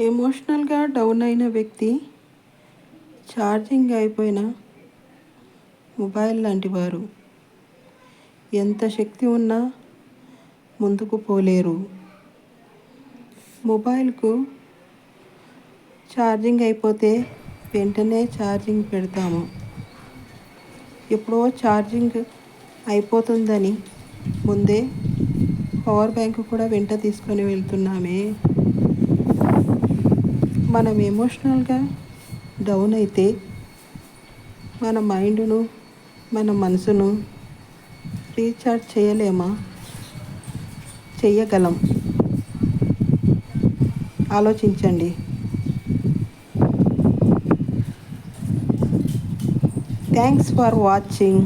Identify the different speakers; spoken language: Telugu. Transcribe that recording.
Speaker 1: ఎమోషనల్గా డౌన్ అయిన వ్యక్తి ఛార్జింగ్ అయిపోయిన మొబైల్ లాంటి వారు. ఎంత శక్తి ఉన్నా ముందుకు పోలేరు. మొబైల్కు ఛార్జింగ్ అయిపోతే వెంటనే ఛార్జింగ్ పెడతాము. ఎప్పుడో ఛార్జింగ్ అయిపోతుందని ముందే పవర్ బ్యాంక్ కూడా వెంట తీసుకొని వెళ్తున్నామే. మనం ఎమోషనల్గా డౌన్ అయితే మన మైండ్ను మన మనసును రీఛార్జ్ చేయలేమా? చెయ్యగలం. ఆలోచించండి. Thanks for watching